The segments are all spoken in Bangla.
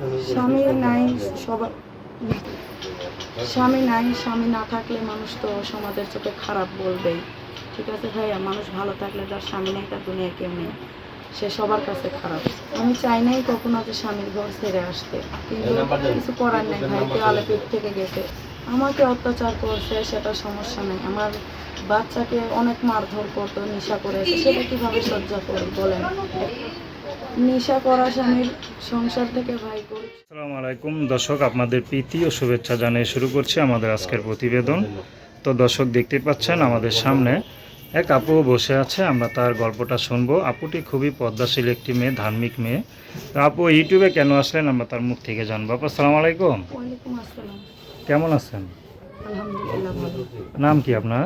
স্বামী নাই সবার স্বামী নাই, স্বামী না থাকলে মানুষ তো সমাজের চোখে খারাপ বলবেই। ঠিক আছে ভাইয়া, মানুষ ভালো থাকলে তার স্বামী নেই, তার দুনিয়া কেউ নেই। সে সবার কাছে খারাপ। আমি চাই নাই কখনো যে স্বামীর ঘর ছেড়ে আসতে। কিন্তু কিছু করার নেই ভাই, কেউ আলেপির থেকে গেছে। আমাকে অত্যাচার করছে, সেটা সমস্যা নেই। আমার বাচ্চাকে অনেক মারধর করতো, নেশা করেছে সেটা কীভাবে সহ্য করি বলেন? নেশা করা স্বামীর সংসার থেকে ভাই করি আসসালামু আলাইকুম। দর্শক আপনাদের প্রীতি ও শুভেচ্ছা জানিয়ে শুরু করছি আমাদের আজকের প্রতিবেদন। তো দর্শক দেখতে পাচ্ছেন আমাদের সামনে এক আপু বসে আছে। আমরা তার গল্পটা শুনব। আপুটি খুবই পদ্মাশীল একটি মেয়ে ধার্মিক মেয়ে। তো আপু ইউটিউবে কেন আসলেন? আমরা তার মুখ থেকে জানব। আপু আসসালামু আলাইকুম। কেমন আছেন? নাম কি আপনার?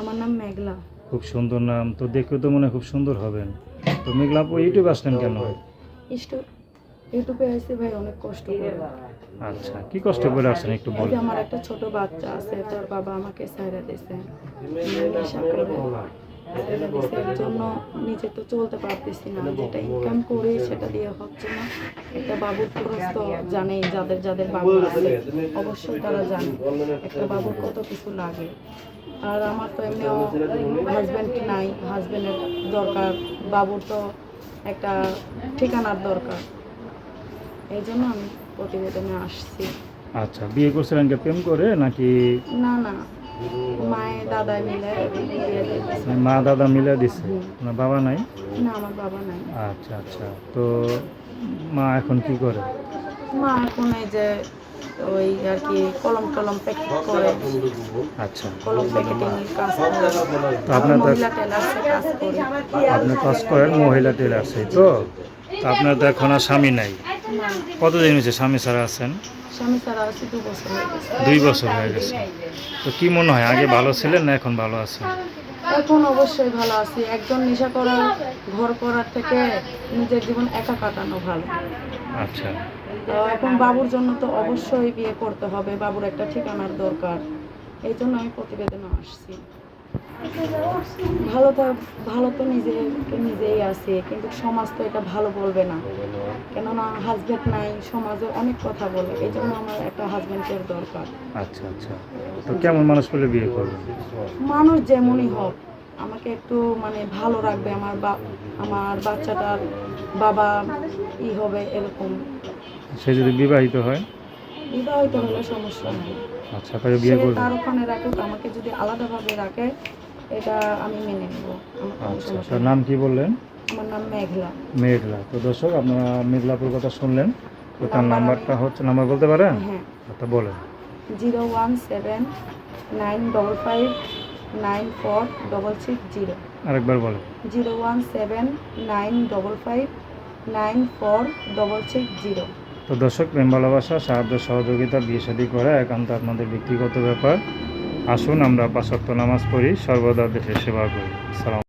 আমার নাম মেঘলা। খুব সুন্দর নাম। তো দেখে তো মনে হয় খুব সুন্দর হবেন। তো মেঘলা আপু ইউটিউবে আসলেন কেন? ইউটিউবে আসছে ভাই অনেক কষ্ট করে। আচ্ছা কি কষ্ট করে আসছেন একটু বলুন? আমার একটা ছোট বাচ্চা আছে তার বাবা আমাকে ছাইরা দিছে এর জন্য নিজে তো চলতে পারতেছি না। যেটা ইনকাম করি সেটা দিয়ে হচ্ছে না। একটা বাবুর খরচ তো জানেই যাদের যাদের বাবু আছে। অবশ্যই তারা জানে একটা বাবুর কত কিছু লাগে। আর আমার তো এমনিও হাজব্যান্ড নাই হাজব্যান্ডের দরকার। বাবুর তো একটা ঠিকানার দরকার। এই জন্য আমি প্রতিবেদনে আসছি। আচ্ছা বিয়ে করছিলেন প্রেম করে নাকি না না। মিলে মা দাদা মিলে দিছে। না বাবা নাই? না আমার বাবা নাই। আচ্ছা আচ্ছা। তো মা এখন কি করে? মা এখন এই যে ওই আর কি কলম টলম প্যাকেট করে। আচ্ছা। কলম প্যাকেটিং কাজ করে। আপনার মহিলা টেলার্সে কাজ করে। আপনি কাজ করেন মহিলা টেলার সেই তো? তো আপনার তো এখন আর স্বামী নাই। কতদিন হয়েছে? স্বামী ছাড়া আছেন? স্বামী ছাড়া আছে দু বছর হয়ে গেছে। দুই বছর হয়ে গেছে। তো কি মনে হয় আগে ভালো ছিলেন না এখন ভালো আছেন? এখন অবশ্যই ভালো আছি। একজন নেশা করার ঘর করার থেকে নিজের জীবন একা কাটানো ভালো। আচ্ছা। এখন বাবুর জন্য তো অবশ্যই বিয়ে করতে হবে। বাবুর একটা ঠিকানার দরকার। এই জন্য আমি প্রতিবেদনে আসছি। ভালো তো ভালো তো নিজে নিজেই আছে কিন্তু সমাজ তো এটা ভালো বলবে না। কেননা হাজব্যান্ড নাই সমাজে অনেক কথা বলে এই জন্য আমার একটা হাজব্যান্ডের দরকার। আচ্ছা আচ্ছা। তো কেমন মানুষ পেলে বিয়ে করবেন? মানুষ যেমনই হোক আমাকে একটু মানে ভালো রাখবে আমার বা আমার বাচ্চাটার বাবা ই হবে এরকম। সে যদি বিবাহিত হয়? বিবাহিত হলে সমস্যা নেই। আচ্ছা তাকে বিয়ে করবেন তার ওখানে রাখুক আমাকে যদি আলাদাভাবে রাখে এটা আমি মেনে নেব। আচ্ছা তার নাম কি বললেন? আমার নাম মেঘলা। মেঘলা। তো দর্শক আপনারা মেঘলাপুর কথা শুনলেন তো তার নাম্বারটা হচ্ছে নাম্বার বলতে পারেন? হ্যাঁ। আচ্ছা বলেন। Zero one seven nine double five nine four double six zero. আরেকবার বলেন। Zero one seven nine double five nine four double six zero. তো দর্শক, প্রেম ভালোবাসা, সাহায্য, সহযোগিতা, বিয়ে শাদী করা একান্ত আপনাদের ব্যক্তিগত ব্যাপার। আসুন আমরা পাঁচক্ত নামাজ পড়ি, সর্বদা দেশের সেবা করি। সালাম